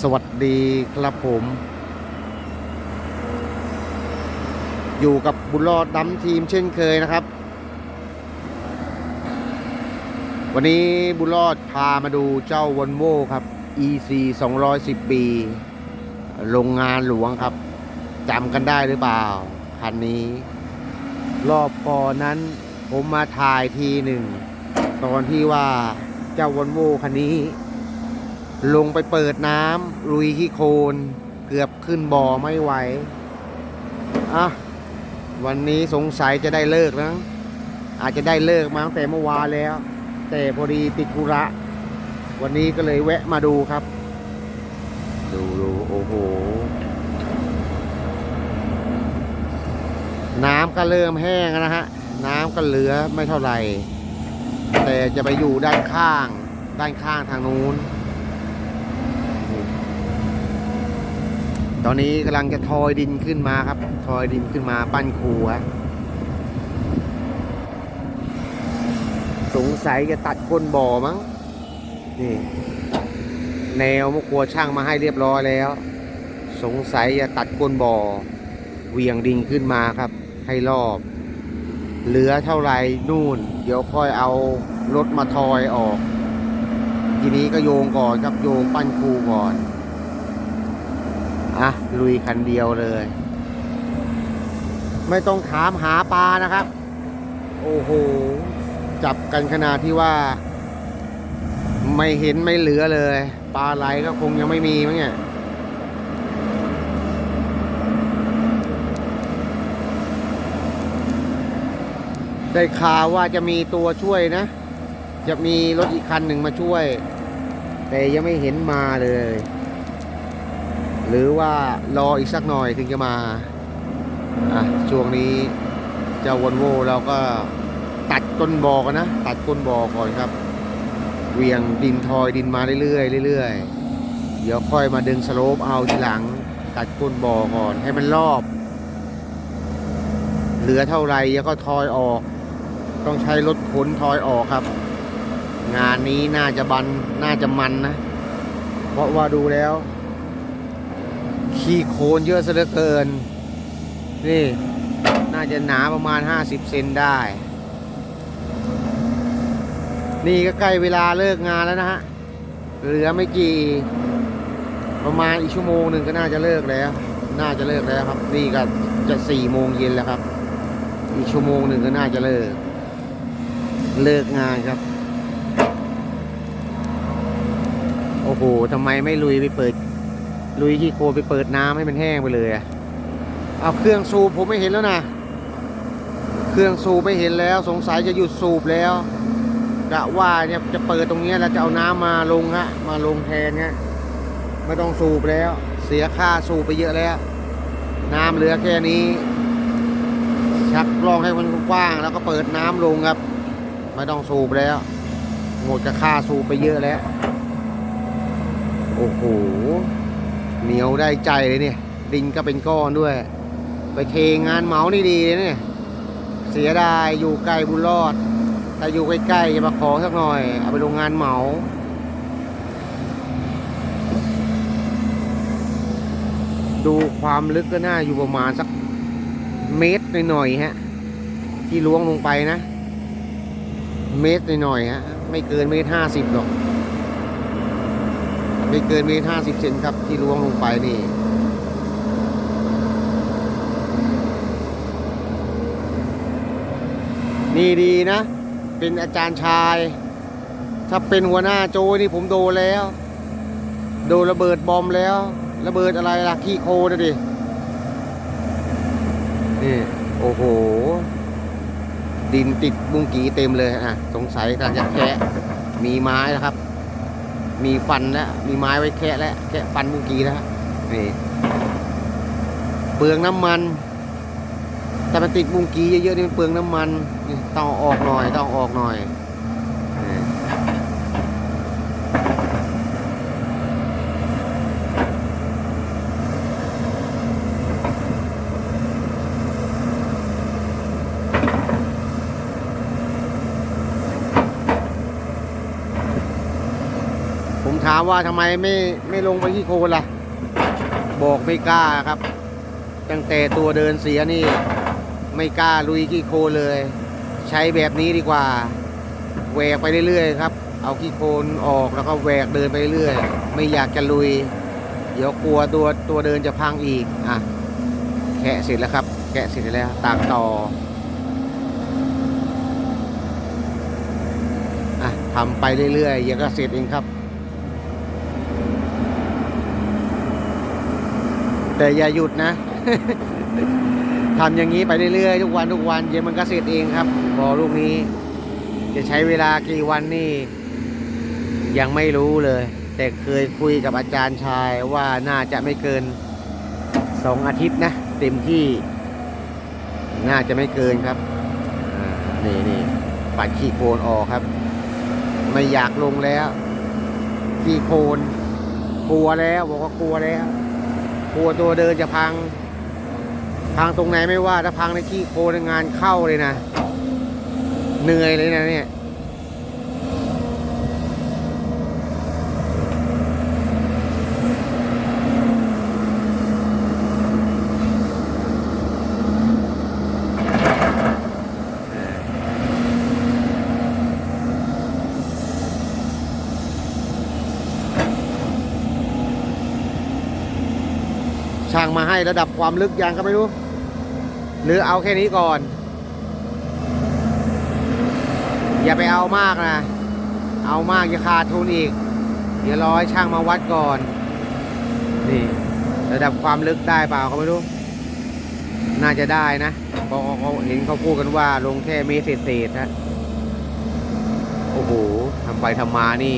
สวัสดีครับผม อยู่กับบุญรอดดำทีมเช่นเคยนะครับ วันนี้บุญรอดพามาดูเจ้าวอลโวครับ EC 210B โรงงานหลวงครับจำกันได้หรือเปล่า คันนี้ รอบก่อนนั้นผมมาถ่ายทีหนึ่ง ตอนที่ว่าเจ้าวอลโวคันนี้ ลงไปเปิดน้ำลุยขี้โคลนเกือบขึ้นบ่อไม่ไหว อะ วันนี้สงสัยจะได้เลิกนะ อาจจะได้เลิกมาตั้งแต่เมื่อวานแล้ว แต่พอดีติดธุระ วันนี้ก็เลยแวะมาดูครับ ดูดูโอ้โห น้ำก็เริ่มแห้งนะฮะ น้ำก็เหลือไม่เท่าไหร่ แต่จะไปอยู่ด้านข้าง ด้านข้างทางนู้น อนนี้กำลังจะทอยดินขึ้นมาครับ ทอยดินขึ้นมาปั้นคูฮะสงสัยจะตัดก้นบ่อมั้ง นี่ แนวมะครัวช่างมาให้เรียบร้อยแล้ว สงสัยจะตัดก้นบ่อเหวียงดินขึ้นมาครับ ให้รอบ เหลือเท่าไรนู่น เดี๋ยวค่อยเอารถมาทอยออก ทีนี้ก็โยงก่อนครับโยงปั้นคูก่อน อะลุยคันเดียวเลย ไม่ต้องถามหาปลานะครับ โอ้โห จับกันขนาดที่ว่า ไม่เห็นไม่เหลือเลย ปลาไหลก็คงยังไม่มีมั้งเนี่ยได้ข่าวว่าจะมีตัวช่วยนะ จะมีรถอีกคันหนึ่งมาช่วย แต่ยังไม่เห็นมาเลย หรือว่ารออีกสักหน่อยถึงจะมาอะช่วงนี้เจ้าวอลโวเราก็ตัดก้นบอกันนะ ตัดก้นบอก่อนครับเวียงดินทอยดินมาเรื่อยๆเรื่อยๆเดี๋ยวค่อยมาดึงสโลปเอาทีหลัง ตัดก้นบอก่อนให้มันรอบ เหลือเท่าไร่แล้วก็ทอยออก ต้องใช้รถขนทอยออกครับ งานนี้น่าจะบันน่าจะมันนะ เพราะว่าดูแล้ว ขี้โคลนเยอะซะเหลือเกิน นี่ น่าจะหนาประมาณ 50 เซนได้ นี่ก็ใกล้เวลาเลิกงานแล้วนะฮะ เหลือไม่กี่ ประมาณอีกชั่วโมงหนึ่งก็น่าจะเลิกแล้ว น่าจะเลิกแล้วครับ นี่ก็จะสี่โมงเย็นแล้วครับ อีกชั่วโมงหนึ่งก็น่าจะเลิก เลิกงานครับโอ้โห ทำไมไม่ลุยไปเปิด ลุยที่โคลนไปเปิดน้ำให้มันแห้งไปเลยอะเอาเครื่องสูบผมไม่เห็นแล้วนะเครื่องสูบไม่เห็นแล้ว สงสัยจะหยุดสูบแล้วกะว่าเนี่ยจะเปิดตรงนี้แล้วจะเอาน้ำมาลงฮะมาลงแทนฮะไม่ต้องสูบแล้ว เสียค่าสูบไปเยอะแล้ว น้ำเหลือแค่นี้ ชักกล้องให้มันกว้างแล้วก็เปิดน้ำลงครับ ไม่ต้องสูบแล้วหมดกับค่าสูบไปเยอะแล้ว โอ้โห เหนียวได้ใจเลยเนี่ย ดินก็เป็นก้อนด้วย ไปเทงานเหมานี่ดีเลยเนี่ย เสียดายอยู่ไกลบุญรอด แต่อยู่ใกล้ๆจะมาขอสักหน่อย เอาไปโรงงานเหมาดูความลึกก็น่าอยู่ประมาณสักเมตรหน่อยๆฮะ ที่ล้วงลงไปนะ เมตรหน่อยๆฮะ ไม่เกินเมตรห้าสิบหรอก ไม่เกินเมตรห้าสิบเซนครับที่ล้วงลงไปนี่นี่ดีนะ เป็นอาจารย์ชาย ถ้าเป็นหัวหน้าโจนี่ผมโดนแล้ว โดนระเบิดบอมแล้ว ระเบิดอะไรล่ะขี้โคลนะดินี่โอ้โห ดินติดบุ้งกีเต็มเลยอะ สงสัยกำลังจะแคะมีไม้แล้วครับ มีฟันแล้วมีไม้ไว้แคะแล้วแคะฟันบุ้งกีแล้วนี่เปลืองน้ำมัน แต่มันติดบุงกีเยอะๆนี่มันเปลืองน้ำมันนี่ต้องออกหน่อยต้องออกหน่อยนี่ผม ถามว่าทำไมไม่ไม่ลงไปที่โคนล่ะ บอกไม่กล้าครับ ตั้งแต่ตัวเดินเสียนี่ ไม่กล้าลุยขี้โคเลย ใช้แบบนี้ดีกว่าแหวกไปเรื่อยๆครับ เอาขี้โคลนออกแล้วก็แหวกเดินไปเรื่อยไม่อยากจะลุย เดี๋ยวกลัวตัวตัวเดินจะพังอีกอะแกะเสร็จแล้วครับ แกะเสร็จแล้วตากต่ออะทำไปเรื่อยๆเดี๋ยวก็เสร็จเองครับ แต่อย่าหยุดนะทำอย่างนี้ไปเรื่อยๆทุกวันทุกวันเดี๋ยวมันก็เสร็จเองครับบอลูกนี้ จะใช้เวลากี่วันนี่ ยังไม่รู้เลย แต่เคยคุยกับอาจารย์ชายว่าน่าจะไม่เกินสองอาทิตย์นะเต็มที่ น่าจะไม่เกินครับนี่นี่ปัดขี้โคลนออกครับ ไม่อยากลงแล้วขี้โคลนกลัวแล้วบอกว่ากลัวแล้ว ลัวตัวเดินจะพัง พังตรงไหนไม่ว่าถ้าพังในที่โคในงานเข้าเลยนะ เหนื่อยเลยนะเนี่ย ช่างมาให้ระดับความลึกยังก็ไม่รู้ หรือเอาแค่นี้ก่อน อย่าไปเอามากนะ เอามากจะขาดทุนอีก เดี๋ยวรอให้ช่างมาวัดก่อน นี่ ระดับความลึกได้เปล่าก็ไม่รู้ น่าจะได้นะเพราะเขาเห็นเขาพูดกันว่าลงแค่เมตรเศษๆนะโอ้โหทำไปทำมานี่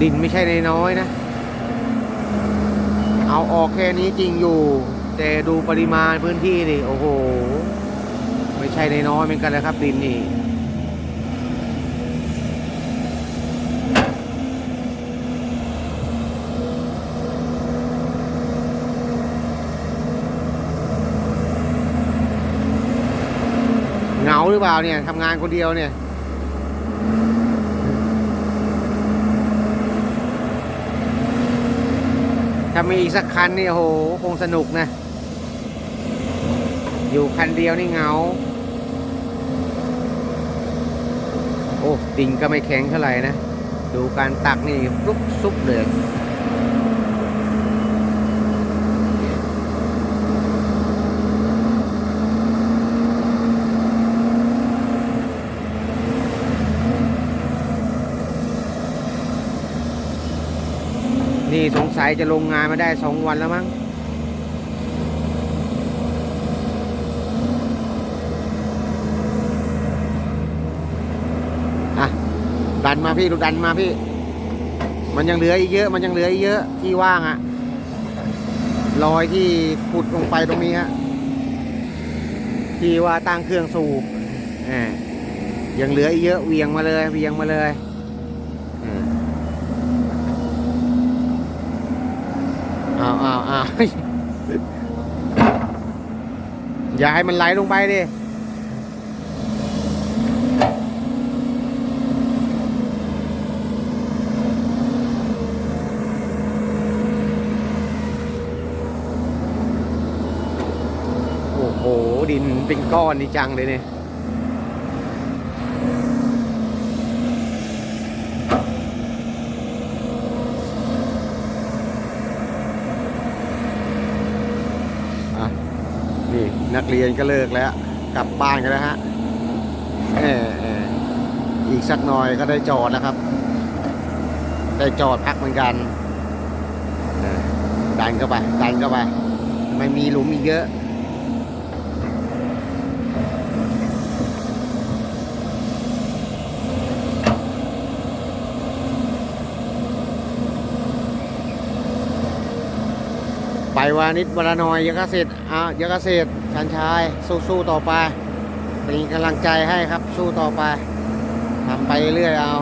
ดินไม่ใช่ในน้อยนะ เอาออกแค่นี้จริงอยู่ แต่ดูปริมาณพื้นที่ดิโอ้โห ไม่ใช่ในน้อยเหมือนกันเลยครับดินนี่เหงาหรือเปล่าเนี่ยทำงานคนเดียวเนี่ย ถ้ามีอีกสักคันนี่โอ้โหคงสนุกนะ อยู่คันเดียวนี่เงา โอ้ดินก็ไม่แข็งเท่าไหร่นะ ดูการตักนี่รุบซุบเลย นี่ สัยจะลงงานมาได้สองวันแล้วมั้งอะดันมาพี่ดูดันมาพี่ มันยังเหลืออีกเยอะ มันยังเหลืออีกเยอะที่ว่างอะรอยที่ขุดลงไปตรงนี้ฮะที่ว่าตั้งเครื่องสูบแหมยังเหลืออีกเยอะเวียงมาเลยเวียงมาเลยอืม อ้าวอ้าวอ้าวอย่าให้มันไหลลงไปดิโอ้โหดินเป็นก้อนนี่จังเลยเนี่ย อะนี่นัก เรียนก็เลิกแล้ว กลับบ้านกันแล้วฮะเอออีกสักหน่อยก็ได้จอดแล้วครับ ได้จอดพักเหมือนกันดันเข้าไปดันเข้าไป ไม่มีหลุมอีกเยอะ ไปวานิดวลาน้อยยังก็เสร็จอะยังก็เสร็จชันชายสู้ๆต่อไป เป็นกำลังใจให้ครับสู้ต่อไปทำไปเรื่อยเอา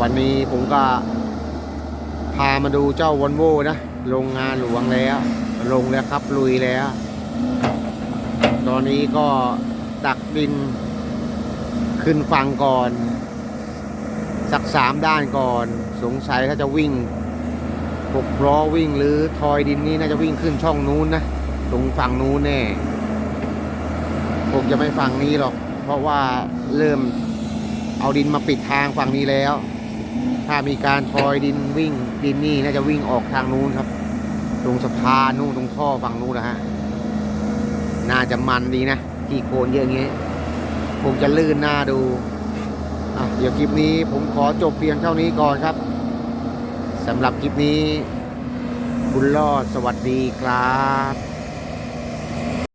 วันนี้ผมก็ พามาดูเจ้าวอนโวนะโรงงานหลวงแล้ว ลงแล้วครับลุยแล้ว ตอนนี้ก็ตักดิน ขึ้นฝั่งก่อน สักสามด้านก่อน สงสัยถ้าจะวิ่งหกล้อวิ่งหรือทอยดินนี้น่าจะวิ่งขึ้นช่องนู้นนะตรงฝั่งนู้นแน่ผมจะไม่ฝั่งนี้หรอก เพราะว่าเริ่มเอาดินมาปิดทางฝั่งนี้แล้ว ถ้ามีการทอยดินวิ่งดินนี่น่าจะวิ่งออกทางนู้นครับ ตรงสะพานนู้นตรงท่อฝั่งนู้นนะฮะ น่าจะมันดีนะที่โคนเยอะงเงี้ยคงจะลื่นหน้าดูอะเดี๋ยวคลิปนี้ผมขอจบเพียงเท่านี้ก่อนครับสำหรับคลิปนี้ บุญรอดสวัสดีครับ